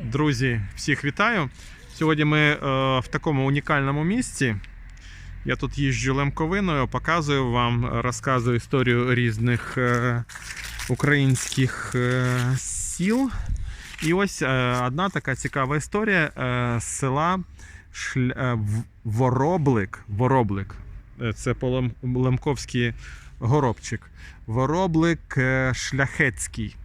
Друзі, всіх вітаю. Сьогодні ми е, в такому унікальному місці. Я тут їжджу лемковиною, показую вам, розказую історію різних е, українських е, сіл. І ось одна така цікава історія з села Вороблик. Вороблик. Це Лемковський горобчик. Вороблик Шляхетський.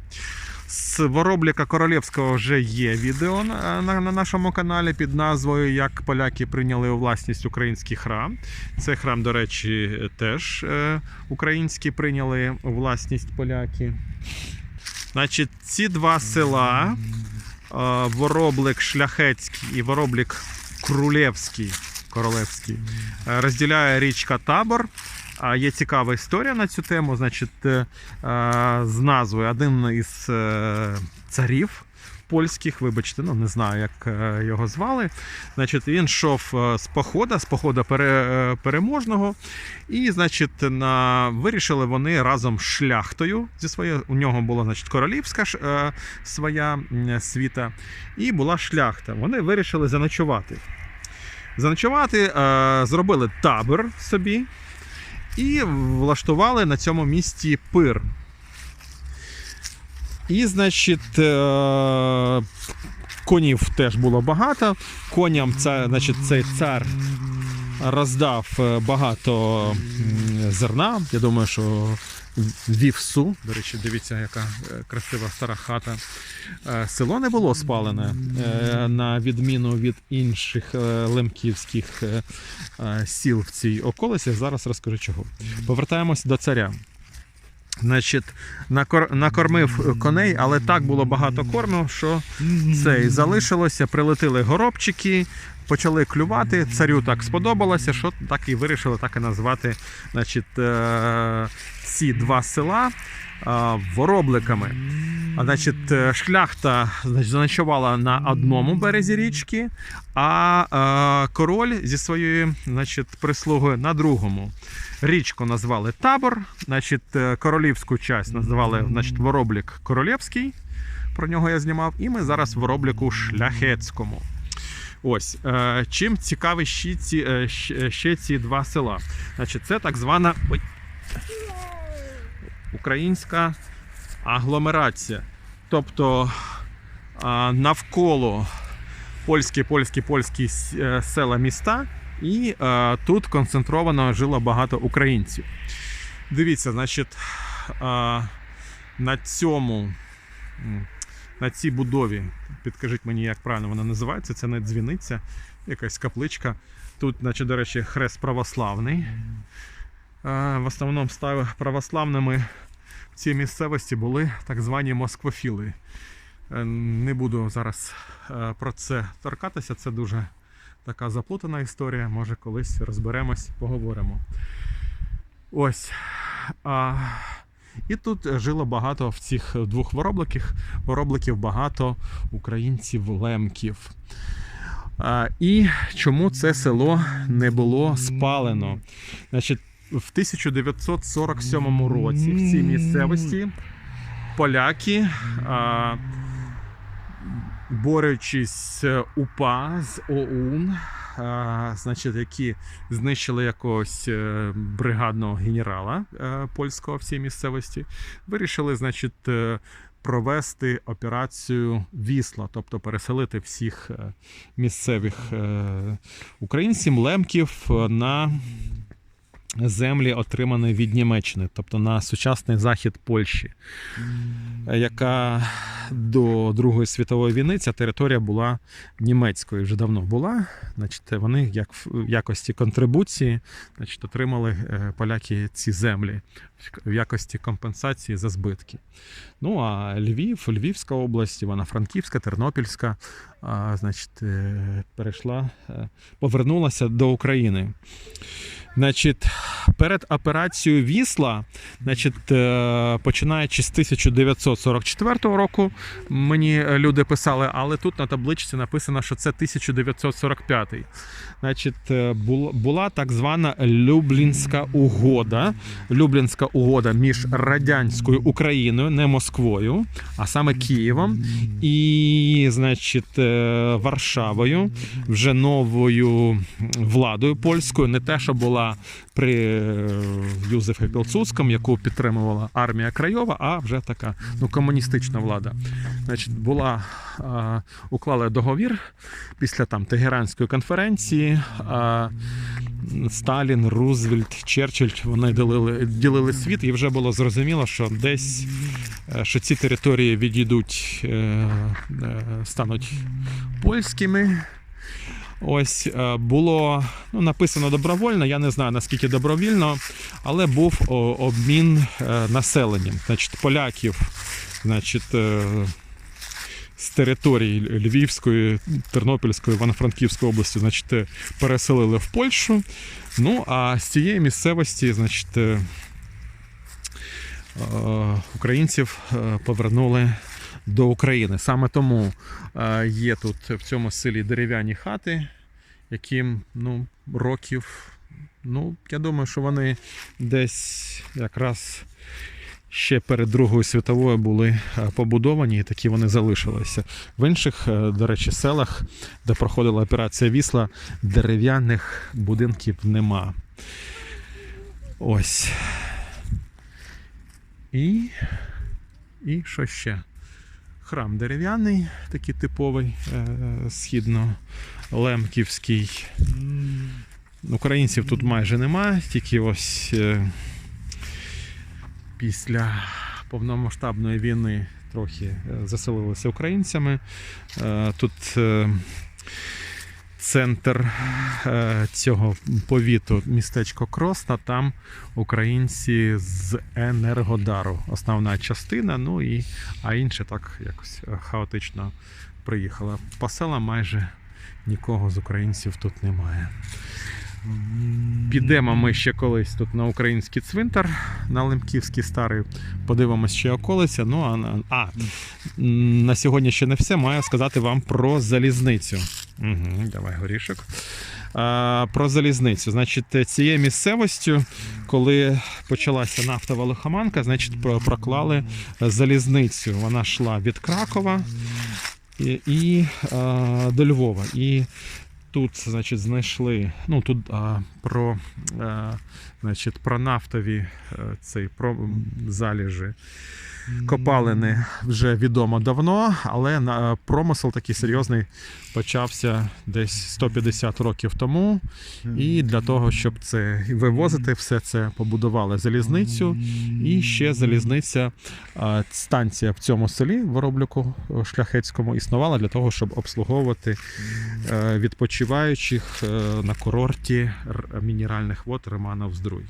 З Воробліка Королівського вже є відео на, на, на нашому каналі під назвою Як поляки прийняли у власність український храм. Цей храм, до речі, теж е, українські прийняли у власність поляки. Значить, ці два села е, Вороблик Шляхетський і Вороблик Крулевський, Королевський, е, розділяє річка Табор. Є цікава історія на цю тему. Значить, е, е, з назвою один із е, царів польських, вибачте, ну не знаю, як його звали. Значить, він йшов з похода, з похода пере, переможного. І, значить, на, вирішили вони разом з шляхтою зі своєю. У нього була значить, королівська е, своя світа, і була шляхта. Вони вирішили заночувати. Заночувати, зробили табор собі і влаштували на цьому місці пир. І, значить, е, конів теж було багато. Коням це, значить, цей цар роздав е, багато зерна. Я думаю, що вівсу. До речі, дивіться, яка е, красива стара хата. Е, Село не було спалене, е, на відміну від інших лемківських сіл в цій околиці. Зараз розкажу чого. Повертаємось до царя. Значить, накор... накормив коней, але так було багато корму, що це і залишилося. Прилетіли горобчики, почали клювати. Царю так сподобалося, що так і вирішили так і назвати значить, е... ці два села. Воробликами. А, значить, е, шляхта значить, заночувала на одному березі річки, а е, король зі своєю значить, прислугою на другому. Річку назвали Табор, значить, е, королівську часть назвали значить, Вороблік Королівський. Про нього я знімав. І ми зараз в Воробліку Шляхетському. Ось е, чим цікаві ще ці, е, ще ці два села. Значить, це так звана ой, українська агломерація. Тобто навколо польські, польські, польські е, села міста, і е, тут концентровано жило багато українців. Дивіться, значить, на цьому. На цій будові, підкажіть мені, як правильно вона називається, це не дзвіниця, якась капличка. Тут, значить, до речі, хрест православний. В основному став православними цій місцевості були так звані москвофіли. Е, Не буду зараз е, про це торкатися, це дуже така заплутана історія. Може, колись розберемось, поговоримо. Ось. А, і тут жило багато в цих двох воробликах, воробликів багато українців-лемків. А, і чому це село не було спалено? Значить, в 1947 році в цій місцевості поляки, а, борючись з УПА з ОУН, а, значить, які знищили якогось е, бригадного генерала е, польського в цій місцевості, вирішили, значить, е, провести операцію Вісла, тобто переселити всіх місцевих українців, лемків на землі, отримані від Німеччини, тобто на сучасний захід Польщі, яка до Другої світової війни ця територія була німецькою, вже давно була. Значить, вони як в якості контрибуції значить, отримали е, поляки ці землі в якості компенсації за збитки. Ну а Львів, Львівська область, Івано-Франківська, Тернопільська, значить, е, перейшла, е, повернулася до України. Значить, перед операцією Вісла, значить, е, починаючи з 1944 року, мені люди писали, але тут на табличці написано, що це 1945. Значить, е, була так звана Люблінська угода. Люблінська угода між радянською Україною, не Москвою, а саме Києвом, і, значить, е, Варшавою, вже новою владою польською, не те, що була при е, Юзефі Пілсудському, яку підтримувала армія Крайова, а вже така ну, комуністична влада. Значить, була е, уклали договір після там Тегеранської конференції. Е, Сталін, Рузвельт, Черчилль вони ділили, ділили світ, і вже було зрозуміло, що десь е, що ці території відійдуть, е, стануть польськими. Ось е, було ну, написано добровольно, я не знаю наскільки добровільно, але був обмін е, населенням. Значить, поляків, значить, е, з території Львівської, Тернопільської, Івано-Франківської області, значить, переселили в Польщу. Ну, а з цієї місцевості, значить, українців повернули до України. Саме тому е, є тут в цьому селі дерев'яні хати, яким ну, років. Ну, я думаю, що вони десь якраз ще перед Другою світовою були е, побудовані, і такі вони залишилися. В інших, е, до речі, селах, де проходила операція Вісла, дерев'яних будинків нема. Ось. І. І що ще? Храм дерев'яний, такий типовий, е, східно-лемківський. Українців тут майже немає, тільки ось е, після повномасштабної війни трохи е, заселилися українцями. Тут центр е, цього повіту, містечко Кросна, там українці з Енергодару. Основна частина, ну і а інше так якось е, хаотично приїхало. По селам майже нікого з українців тут немає. Підемо ми ще колись тут на український цвинтар, на Лемківський старий, подивимось ще околиця. Ну а, а на сьогодні ще не все. Маю сказати вам про залізницю. Угу, давай горішок. А, про залізницю. Значить, цією місцевостю, коли почалася нафтова лихоманка, значить, проклали залізницю. Вона йшла від Кракова і, і а, до Львова. І тут, значить, знайшли ну, тут а, про, а, значить, про нафтові е, цей, про заліжі. Копалини вже відомо давно, але промисел такий серйозний почався десь 150 років тому. І для того, щоб це вивозити, все це побудували залізницю. І ще залізниця, станція в цьому селі Вороблюку е, Шляхетському існувала для того, щоб обслуговувати е, відпочиваючих е, на курорті мінеральних вод Романов Здруй.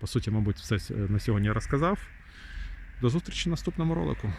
По суті, мабуть, все на сьогодні розказав. До зустрічі в наступному ролику.